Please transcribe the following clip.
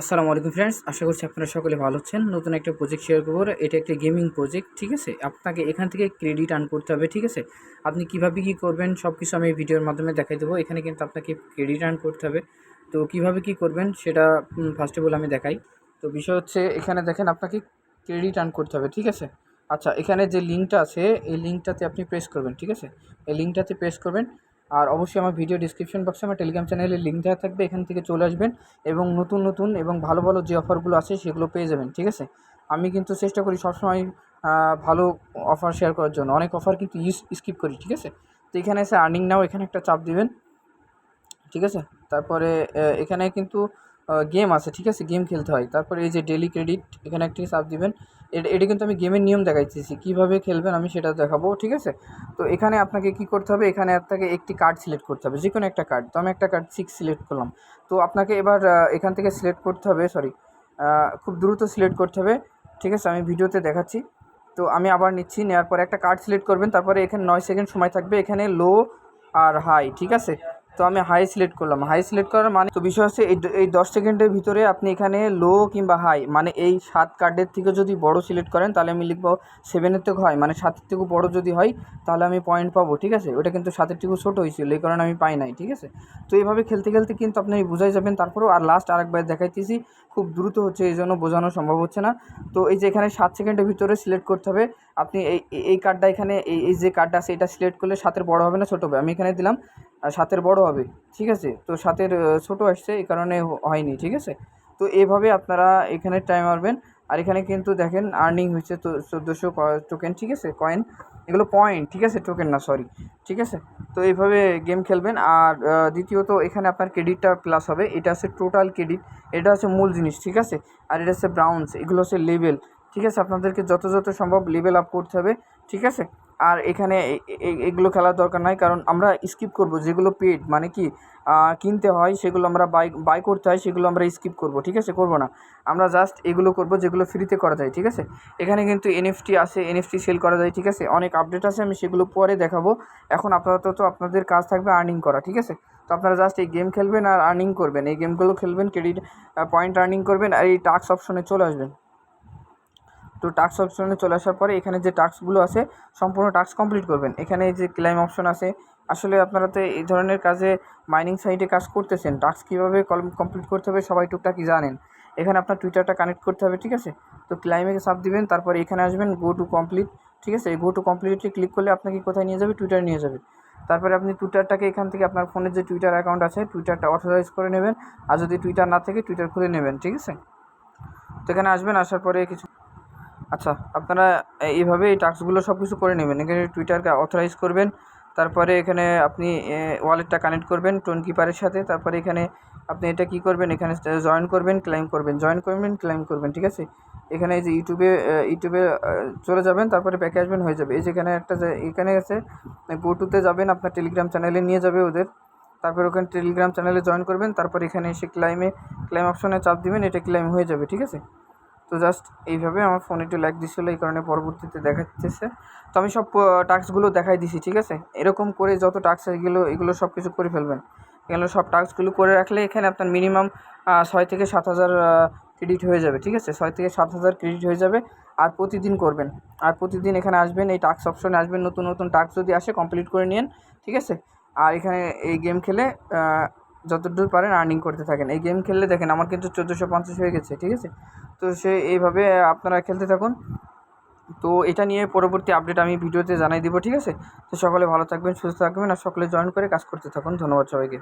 আসসালামু আলাইকুম ফ্রেন্ডস, আশা করছি আপনারা সকলে ভালো আছেন। নতুন একটা প্রজেক্ট শেয়ার করব। এটা একটা গেমিং প্রজেক্ট ঠিক আছে? আপনাকে এখান থেকে ক্রেডিট আর্ন করতে হবে, ঠিক আছে? আপনি কীভাবে কী করবেন সব কিছু আমি ভিডিওর মাধ্যমে দেখাই দেবো। এখানে কিন্তু আপনাকে ক্রেডিট আর্ন করতে হবে। তো কীভাবে কী করবেন, সেটা ফার্স্ট অফ অল আমি দেখাই। তো বিষয় হচ্ছে, এখানে দেখেন আপনাকে ক্রেডিট আর্ন করতে হবে, ঠিক আছে? আচ্ছা এখানে যে লিঙ্কটা আছে, এই লিঙ্কটাতে আপনি প্রেস করবেন, ঠিক আছে? এই লিঙ্কটাতে প্রেস করবেন। আর অবশ্যই আমার ভিডিও ডিসক্রিপশন বক্সে আমার টেলিগ্রাম চ্যানেলের লিঙ্ক দেওয়া থাকবে, এখান থেকে চলে আসবেন এবং নতুন নতুন এবং ভালো ভালো যে অফারগুলো আছে সেগুলো পেয়ে যাবেন, ঠিক আছে? আমি কিন্তু চেষ্টা করি সবসময় ভালো অফার শেয়ার করার জন্য। অনেক অফার কিন্তু স্কিপ করি, ঠিক আছে? তো এখানে এসে আর্নিং নাও, এখানে একটা চাপ দিবেন, ঠিক আছে? তারপরে এখানে কিন্তু গেম আছে, ঠিক আছে? গেম খেলতে হয়। তারপরে এই যে ডেলি ক্রেডিট এখানে একটি চাপ দিবেন। এটা কিন্তু আমি গেমের নিয়ম দেখাইতেছি। কীভাবে খেলবেন আমি সেটা দেখাবো, ঠিক আছে? তো এখানে আপনাকে কী করতে হবে? এখানে আপনাকে একটি কার্ড সিলেক্ট করতে হবে যে কোনো একটা কার্ড তো আমি একটা কার্ড সিক্স সিলেক্ট করলাম। তো আপনাকে এবার এখান থেকে সিলেক্ট করতে হবে সরি খুব দ্রুত সিলেক্ট করতে হবে, ঠিক আছে? আমি ভিডিওতে দেখাচ্ছি। তো আমি আবার নিচ্ছি নেওয়ার পরে একটা কার্ড সিলেক্ট করবেন, তারপরে এখানে নয় সেকেন্ড সময় থাকবে। এখানে লো আর হাই ঠিক আছে? তো আমি হাই সিলেক্ট করলাম। হাই সিলেক্ট করার মানে তো বিষয় হচ্ছে এই এই দশ সেকেন্ডের ভিতরে আপনি এখানে লো কিংবা হাই মানে এই সাত কার্ডের থেকে যদি বড় সিলেক্ট করেন, তাহলে আমি লিখব সেভেনের থেকে হয় মানে সাতের থেকে বড় যদি হয়, তাহলে আমি পয়েন্ট পাবো, ঠিক আছে? ওটা কিন্তু সাতের থেকে ছোটো হয়েছিল, এই কারণে আমি পাই নাই, ঠিক আছে? তো এইভাবে খেলতে খেলতে কিন্তু আপনি বুঝাই যাবেন। তারপরেও আর লাস্ট আরেকবার দেখাইতেছি, খুব দ্রুত হচ্ছে এই জন্য বোঝানো সম্ভব হচ্ছে না। তো এই যে এখানে সাত সেকেন্ডের ভিতরে সিলেক্ট করতে হবে, আপনি এই এই কার্ডটা এখানে, এই যে কার্ডটা আছে, এটা সিলেক্ট করলে সাতের বড় হবে না, ছোটো হবে। আমি এখানে দিলাম সাতের বড় হবে, ঠিক আছে? তো সাতের ছোটো আসছে, এই কারণে হয়নি, ঠিক আছে? তো এভাবে আপনারা এখানে টাইম মারবেন। আর এখানে কিন্তু দেখেন আর্নিং হয়েছে তো, চোদ্দোশো টোকেন ঠিক আছে? কয়েন এগুলো পয়েন্ট ঠিক আছে? টোকেন না সরি ঠিক আছে? তো এইভাবে গেম খেলবেন। আর দ্বিতীয়ত এখানে আপনার ক্রেডিটটা প্লাস হবে। এটা হচ্ছে টোটাল ক্রেডিট এটা হচ্ছে মূল জিনিস, ঠিক আছে? আর এটা হচ্ছে ব্রাউন্স এগুলো হচ্ছে লেভেল ঠিক আছে? আপনাদেরকে যত যত সম্ভব লেভেল আপ করতে হবে, ঠিক আছে? আর এখানে এগুলো খেলার দরকার নাই, কারণ আমরা স্কিপ করব। যেগুলো পেড মানে কি কিনতে হয়, সেগুলো আমরা বাই বাই করতে হয়, সেগুলো আমরা স্কিপ করব, ঠিক আছে? করব না। আমরা জাস্ট এগুলো করব, যেগুলো ফ্রিতে করা যায়, ঠিক আছে? এখানে কিন্তু এনএফটি আছে এনএফটি সেল করা যায়, ঠিক আছে? অনেক আপডেট আছে, আমি সেগুলো পরে দেখাবো। এখন আপাতত আপনাদের কাজ থাকবে আর্নিং করা, ঠিক আছে? তো আপনারা জাস্ট এই গেম খেলবেন আর আর্নিং করবেন। এই গেমগুলো খেলবেন ক্রেডিট পয়েন্ট আর্নিং করবেন, আর এই টাস্ক অপশনে চলে আসবেন। তো টাস্ক অপশনে চলে আসার পরে এখানে যে টাস্কগুলো আছে, সম্পূর্ণ টাস্ক কমপ্লিট করবেন। এখানে যে ক্লাইম অপশন আছে, আসলে আপনারা তো এই ধরনের কাজে মাইনিং সাইটে কাজ করতেছেন। টাস্ক কীভাবে কমপ্লিট করতে হবে সবাই টুকটাকি জানেন। এখানে আপনার টুইটারটা কানেক্ট করতে হবে, ঠিক আছে? তো ক্লাইমে সাপ দিবেন, তারপরে এখানে আসবেন গো টু কমপ্লিট ঠিক আছে? এই গো টু কমপ্লিটে ক্লিক করলে আপনাকে কোথায় নিয়ে যাবে? টুইটার নিয়ে যাবে। তারপরে আপনি টুইটারটাকে এখান থেকে আপনার ফোনের যে টুইটার অ্যাকাউন্ট আছে টুইটারটা অথরাইজ করে নেবেন। আর যদি টুইটার না থাকে টুইটার খুলে নেবেন, ঠিক আছে? তো এখানে আসবেন, আসার পরে কিছু আচ্ছা আপনারা এইভাবে এই টাস্কগুলো সব কিছু করে নেবেন। এখানে টুইটারকে অথরাইজ করবেন, তারপরে এখানে আপনি ওয়ালেটটা কানেক্ট করবেন টোন কিপারের সাথে, তারপরে এখানে আপনি এটা কি করবেন? এখানে জয়েন করবেন ক্লাইম করবেন। জয়েন করবেন ক্লাইম করবেন, ঠিক আছে? এখানে এই যে ইউটিউবে ইউটিউবে চলে যাবেন, তারপরে ব্যাকে আসবেন, হয়ে যাবে। এই যেখানে একটা এখানে আছে গোটুতে যাবেন, আপনার টেলিগ্রাম চ্যানেলে নিয়ে যাবে ওদের। তারপর ওখানে টেলিগ্রাম চ্যানেলে জয়েন করবেন, তারপর এখানে এসে ক্লাইমে ক্লাইম অপশনে চাপ দিবেন, এটা ক্লাইম হয়ে যাবে, ঠিক আছে? তো জাস্ট এইভাবে আমার ফোনে একটু ল্যাগ দিচ্ছিল এই কারণে পরবর্তীতে দেখাচ্ছে তো আমি সব টাস্কগুলো দেখাই দিছি, ঠিক আছে? এরকম করে যত টাস্ক এগুলো এগুলো সব কিছু করে ফেলবেন। এগুলো সব টাস্কগুলো করে রাখলে এখানে আপনার মিনিমাম ছয় থেকে সাত হাজার ক্রেডিট হয়ে যাবে, ঠিক আছে? ছয় থেকে সাত হাজার ক্রেডিট হয়ে যাবে আর প্রতিদিন করবেন। আর প্রতিদিন এখানে আসবেন, এই টাস্ক অপশনে আসবেন, নতুন নতুন টাস্ক যদি আসে কমপ্লিট করে নিন ঠিক আছে? আর এখানে এই গেম খেলে যতদূর পারেন আর্নিং করতে থাকেন। এই গেম খেললে দেখেন আমার কিন্তু চোদ্দোশো পঞ্চাশ হয়ে গেছে, ঠিক আছে? তো সে এইভাবে আপনারা খেলতে থাকুন। তো এটা নিয়ে পরবর্তী আপডেট আমি ভিডিওতে জানাই দিব, ঠিক আছে? তো সকলে ভালো থাকবেন, সুস্থ থাকবেন, আর সকলে জয়েন করে কাজ করতে থাকুন। ধন্যবাদ সবাইকে।